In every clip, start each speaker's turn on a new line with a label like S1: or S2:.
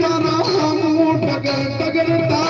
S1: તારા નામ ટગર ટગર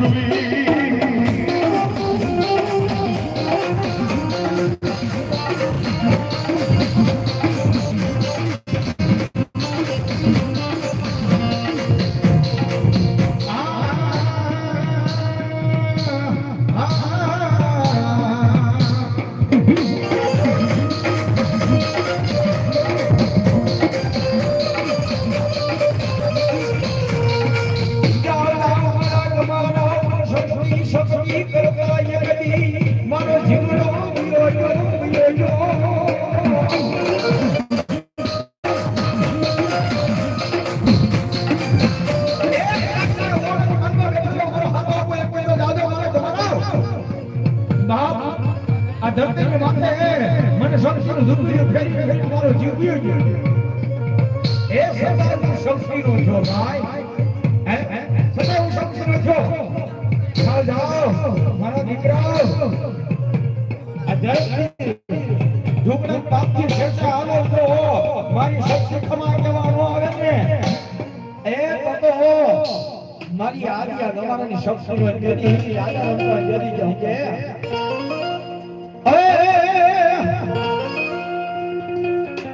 S1: સુરવીર
S2: ભાઈ હે મારા શક્તિ ખમા કહેવાનો ને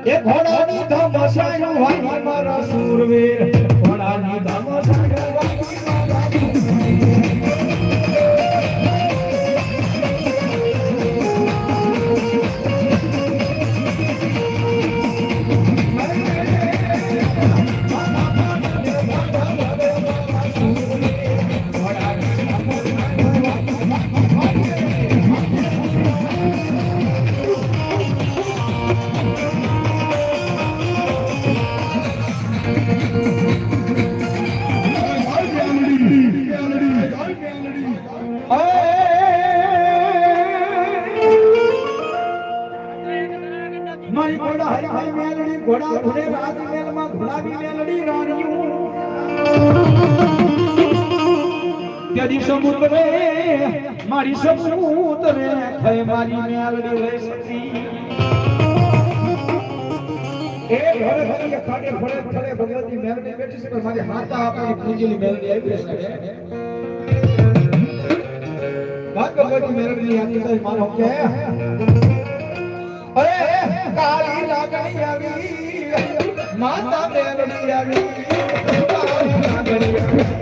S2: એ ઘોડાની મારા સુરવીર. ઘોડાની ધમસાયું ઘોડા હરિભાઈ મેલડી, ઘોડા ઘોડે રાજ મેલમાં ઘોડાની મેલડી મારી ભગવતી મેલડી આવી છે. મારો કે અરે કાળી લાગણી આવી માતા બેરણી આવી કાળી લાગણી આવી.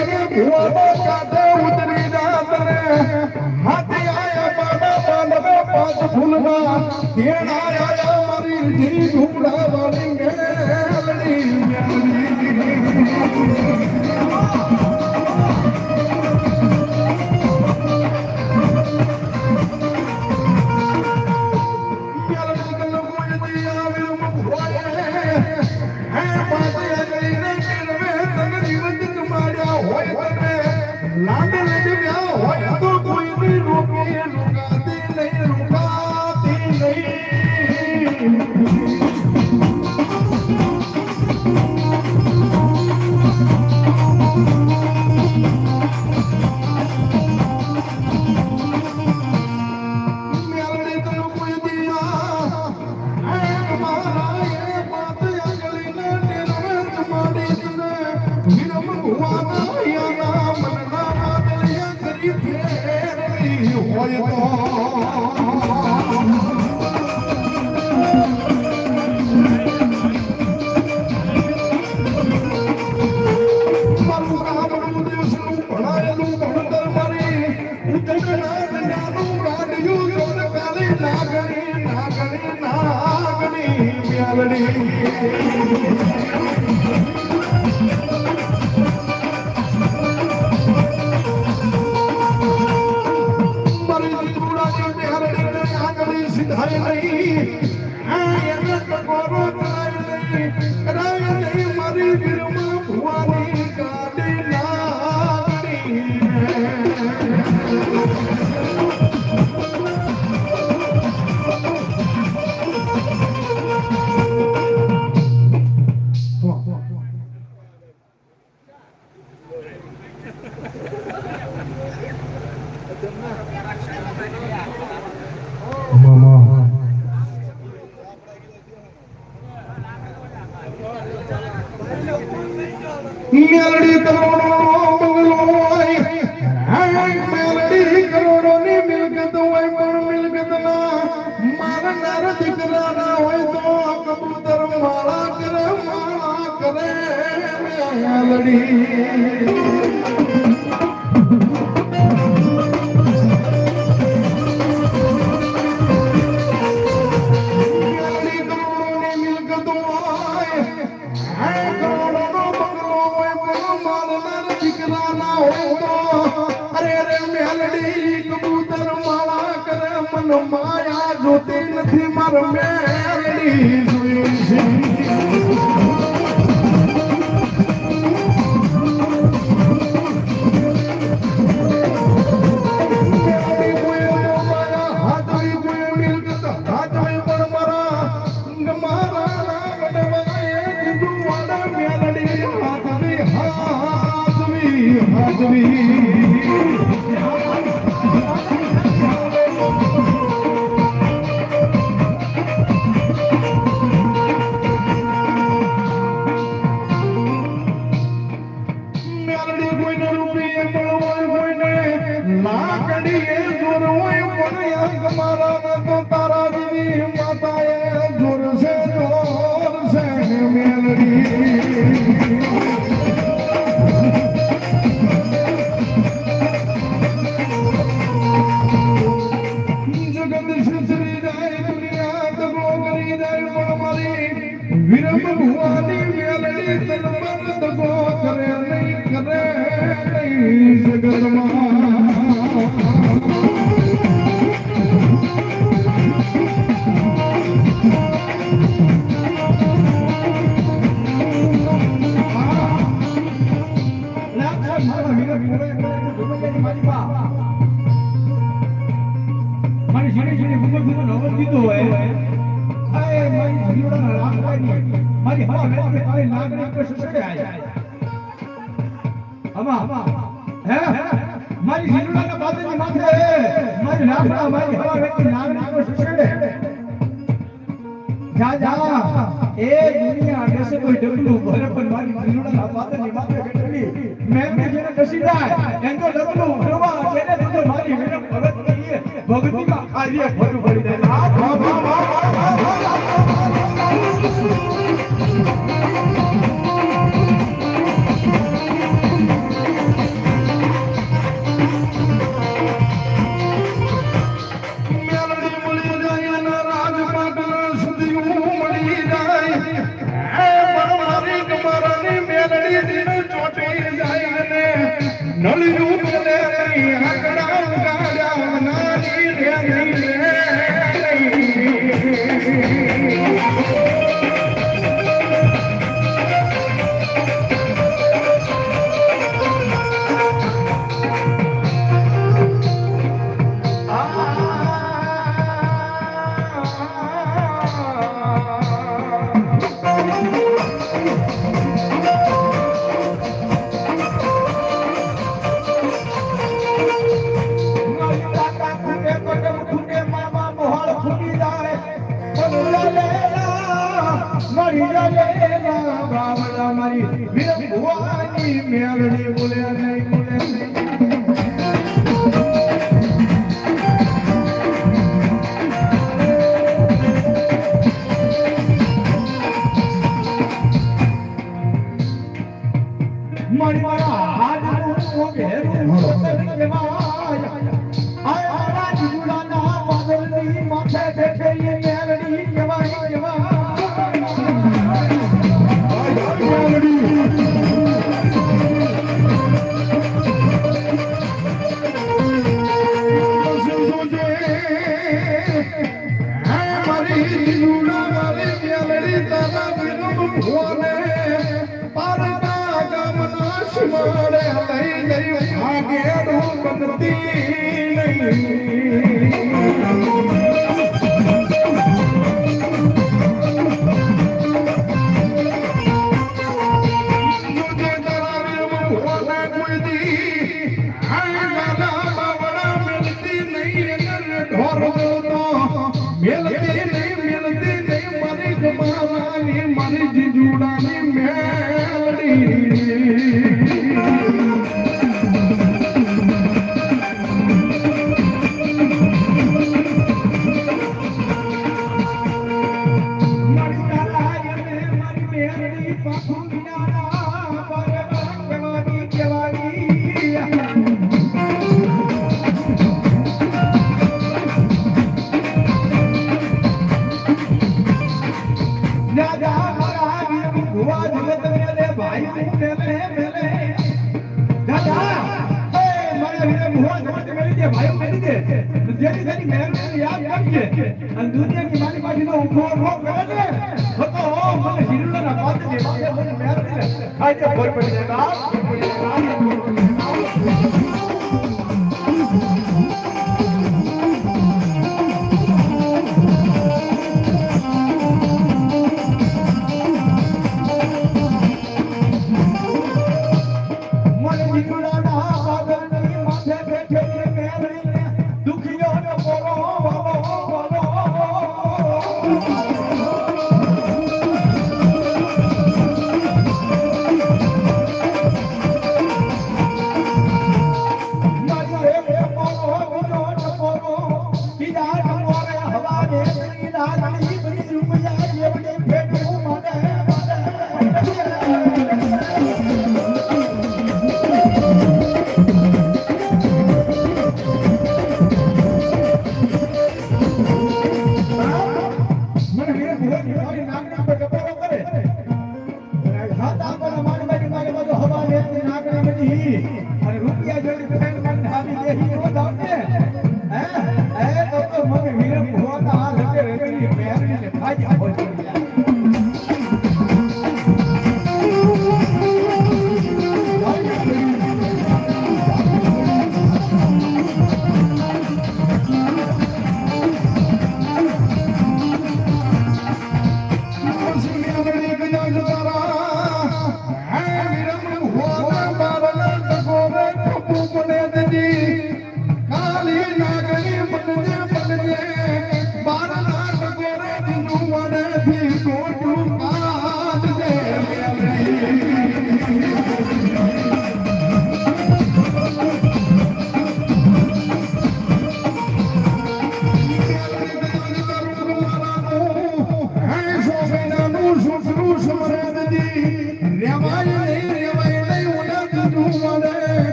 S1: રે ભુવાનો કાંધે ઉતરી રાત રે હાથી આયા બાબા બાંધવે પાંચ ફૂલમાં તેણ આયા મારી રી ઢૂંઢા વાળી મેળડી મેળડી மறி பெரும் કરનાર દીકરા ના હોય તો કબૂતર માળા કરે માળા કરે લડી. got a melody, sweet, sweet. મારી વિરમ ભુવાની મેલડી તન મન દગો
S2: એ આગળ સે કોઈ ડબલું ભરે પણ મારી દીકરીના માતા ની માતા કેટલી મેં જેને કસી જાય મારી હાથનું ઘેરું કેવાય ¡Suscríbete al! વીર ભુવા દે ભાઈ મેલી દે. જેની જેની મહેરબાની યાદ રાખજે અને દુનિયાની મારી પાછીનો ઊભો ઊભો કરે ને. તો ઓ મને હિરડાના પાતે દે મને મહેરબાની આજે ભોર પડી જાય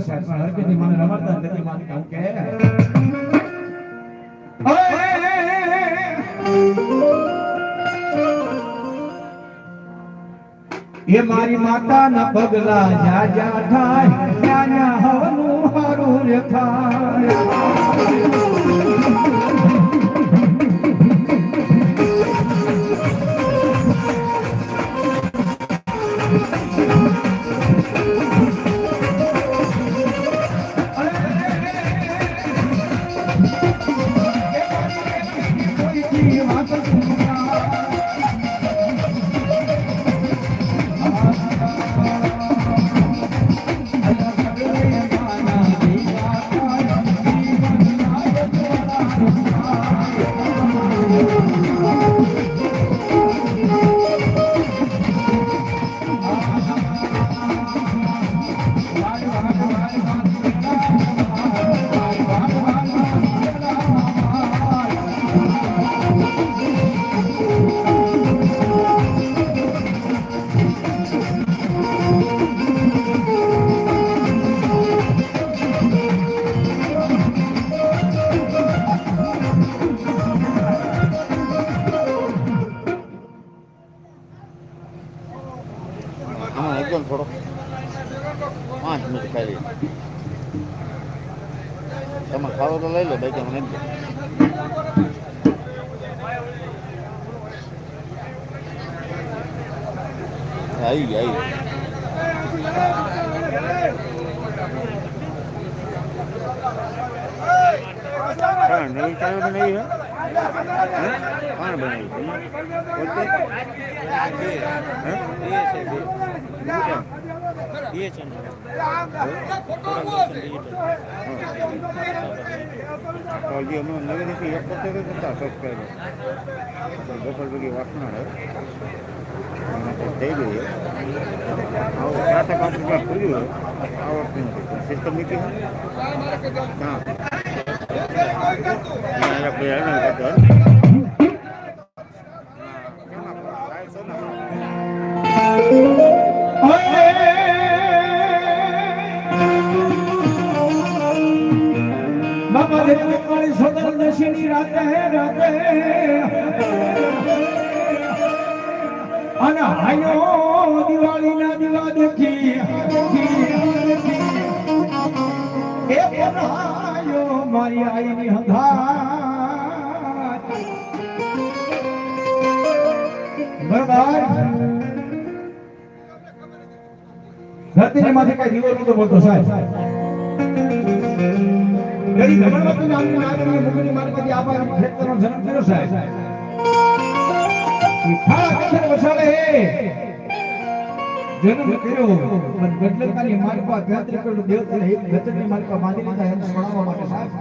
S2: મારી પાસે પણ હરકતની માને રમાડતા નથી માને કહું કે એ મારી માતા ના પગલા જા જા થાય ત્યાં હવનું હારું રે
S3: તમે ખાવો તો લઈ લો બાકી મને. આવી આવી નવી ચા બનાવી? કોણ બનાવી? પોતે? હજી અમે નવી એક કરતા કરતા સબસ્ક્રાઈબર ગોપાલ બગી વાસણા થઈ ગઈ આવું સાત પાંચ રૂપિયા ખુલ્યું આવડતું સિસ્ટમ મૂકી હા
S2: મારી આઈની હંધાર બરાબર ધરતીની માથે કઈ નતો બોલતો સાહેબ ગરી ગમણવતી નામની નાગરીએ મુગની માનપતિ આપા ખેતરનો જન્મ થયો સાહેબ. થાળા કથન હે. જન્મ કર્યો, પણ ગઢલકાની માલપા ગણતરી કરેલું દેવ તને એક ગજરની માલપા બાંધી લીધા એમ સ્મરણવા માટે સાહેબ.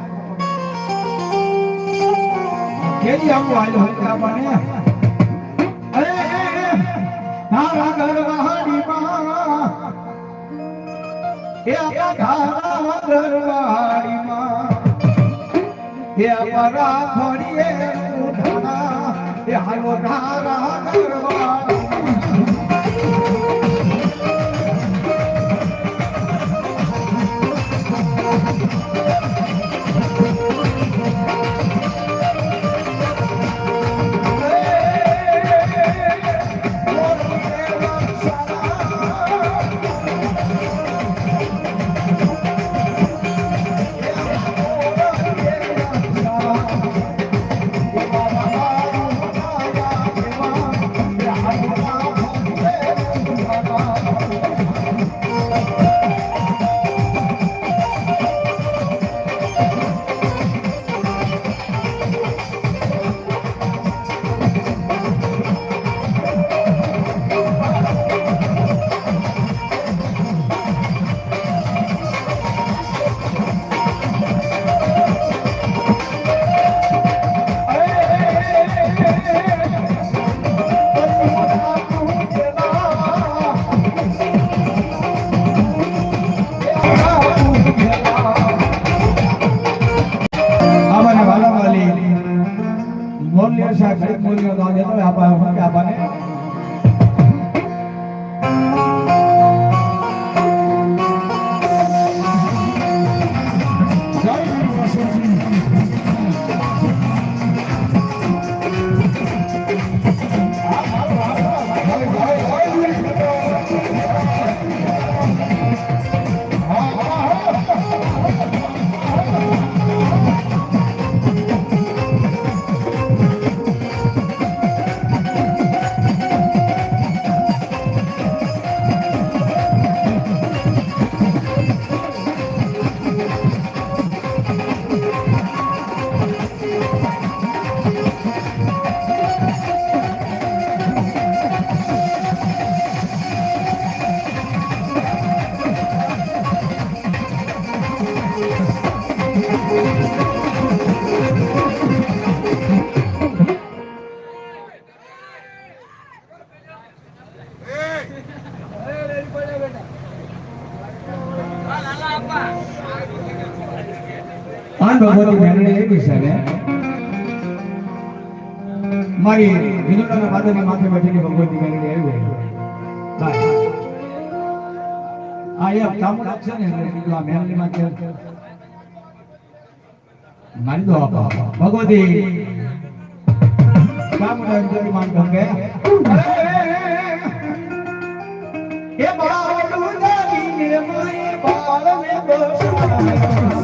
S2: કેદી આવું આયલો હતા આપાને અરે તારા ગરવાડીમાં એ આપણા ધારા ગરવાડીમાં એ આપણા ઘડીએ ઉઠાણા એ હાલો ધારા ગરવાડીમાં માતાની માથે બેઠેલી ભગવતી ગાડી આવી ગઈ આ એ કામું છે ને આ મેળવી માથે મારી દો આપો ભગવતી. કામું અંજલિ માન ભંગે એ બાળું જાગીને મારી બાળને બસાય